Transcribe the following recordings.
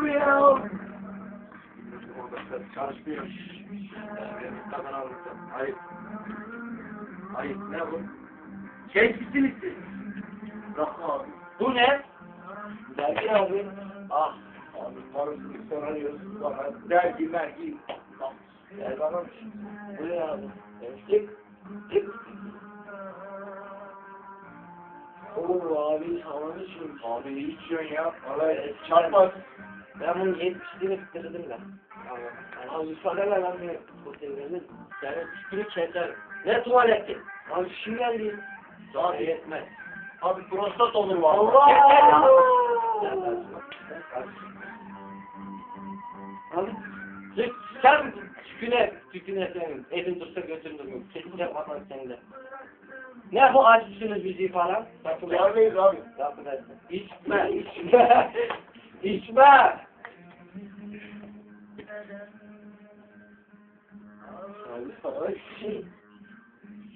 Mı ya? Çalışmıyor. Hayır. Hayır. Ne bu? Kendisi misin? Rakı abi. Bu ne? Dergi abi. Ah. Abi parasını soruyoruz. Dergi mergi. Gel bana. Bu ne abi? Oo abi havanı şimdi. Abi ne içiyorsun ya? Vallahi çarpmaz. Ben bunu 70'liğini bitirdim de. Abi müsaade ver lan bir otellerin. Senin üstünü keser. Ne tuvaleti? Abi şimdi geldi. Daha yetmez. Abi prostat olur vallahi. Allah! Abi Sen, sen tüküne, tüküne senin. Elin dursa götürdüm. Kesin yapmadan sende. Ne bu acısınız müziği falan? Yerdeyiz abi. İçme, içme. İçme. Şey.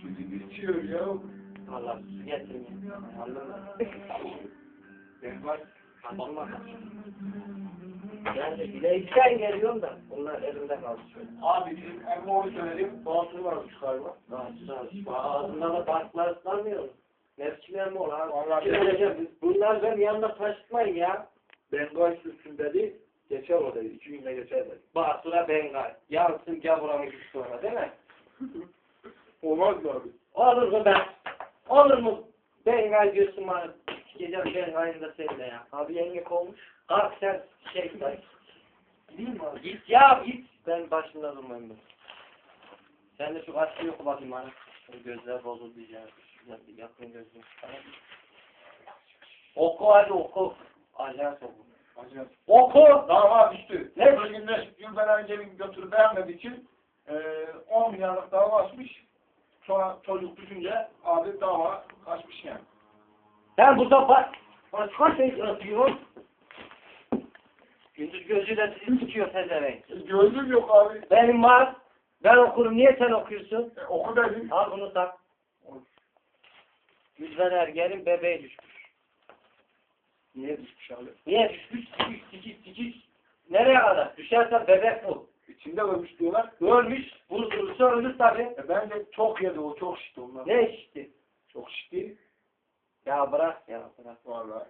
Şimdi içiyor ya. Allah su getirmiyor. Anladın mı? Ben var. Ben de bilekten geliyorum da bunlar elimde kaldı. Abi bizim Emmoğlu söyledim. Bağımsız varmış galiba. Ağzından da baklar ıslanmıyor. Nefçiler mi ol abi? Vallahi? Bunlar benim yanımda taşıtmayın ya. Bengay üstünde değil. Geçer o dedi. İki günde geçer dedi. Basura bengal. Yansın gavuranı güç sonra değil mi? Olmaz mı abi? Olur mu ben? Olur mu? Bengal diyorsun bana. Gece bengalini de seninle ya. Abi yenge olmuş. Kalk sen şey bak. Değil mi abi? Git ya git. Ben başında durmayayım ben. Sen de şu kaçlı yoku bakayım bana. Şu gözler bozuldu diyeceğim. Bir yakın gözüm. Oku hadi oku. Ajans oku. Acaba. Oku. Abi düştü. Ne? Bir günde yıldan önce bir götürü beğenmediği için eee 10 milyarlık dava açmış. Sonra çocuk düşünce abi dava kaçmış yani. Sen burada bak. Başka şey yapıyorsun. Gündüz gözüyle sizi tutuyor pezevenk. Gözlük yok abi. Benim var. Ben okurum. Niye sen okuyorsun? E, oku dedim. Al bunu tak. Müzven Ergen'in bebeği düşmüş. Niye düşmüş abi? Niye düşmüş? Sikiş, sikiş, sikiş. Nereye kadar? Düşerse bebek bu. İçinde ölmüş diyorlar. Ölmüş. Bunu durursa ölür tabii. E, bence çok yedi o çok şişti onlar. Ne işti? Çok şişti. Ya bırak ya bırak. Vallahi.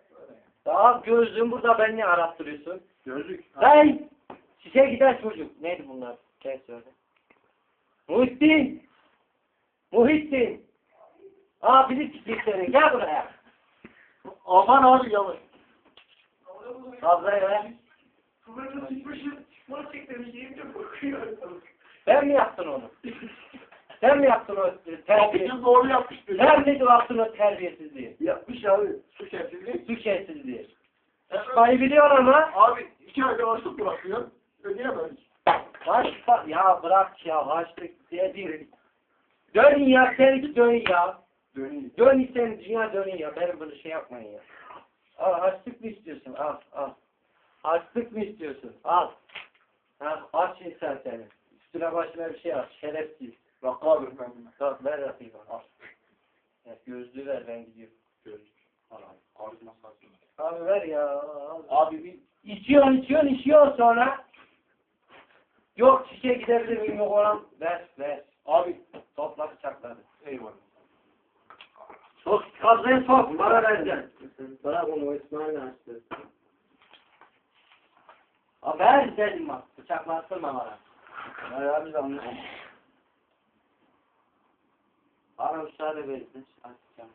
Daha gözlüğün burada beni niye arattırıyorsun? Gözlük. Hey! Şişe gider çocuk. Neydi bunlar? Şey söyle. Muhittin! Muhittin! Aa bizi siktirsin. Gel buraya. Aman abi yavaş. Fazlaya ver. Ben mi yaptın onu? Sen mi yaptın o terbiye? Bizim doğru yapmıştı. Sen mi yaptın o terbiyesizliği? Yapmış abi. Su kesildi. Türkçesizliği. Çıkmayı biliyor ama Abi iki ayda açlık bırakıyor. Ödeyemez. başka ya bırak ya açlık diye bir dön ya sen dön ya. Döneyim. Dön sen dünya dönün ya. Benim bunu şey yapmayın ya. Al açlık mı istiyorsun? Al al. Açlık mı istiyorsun? Al. Ha, aç insan seni. Üstüne başına bir şey aç. Şerefsiz. Ben buna. Tamam ver yapayım. Al. Ya, gözlüğü ver ben gidiyorum. Gözlük. Al abi. Abi ver ya. Abi bir İçiyorsun içiyorsun içiyorsun sonra. Yok şişe gidebilir miyim yok olan. Ver ver. abi Topla bıçakları. eyvallah. Sok kazıya sok. Para vereceksin. Bırak onu İsmail açtı. Aa, ver dedim bak. Bıçaklattırma bana. Hayır abi de anlıyorum. Bana müsaade verin. Açacağım.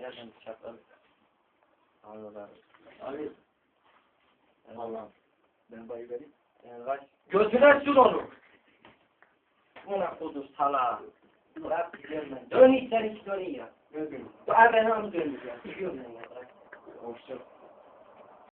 Yerden bıçakladım. Anladım. Abi. Vallahi. Ben bayı vereyim. Yani kaç. Gözüne sür onu. Buna kudur sala. Bırak ben. Dön hiç sen hiç dön ya. Ne diyorsun? Ben onu döneceğim. Gidiyorum ben ya. Bırak. Hoşça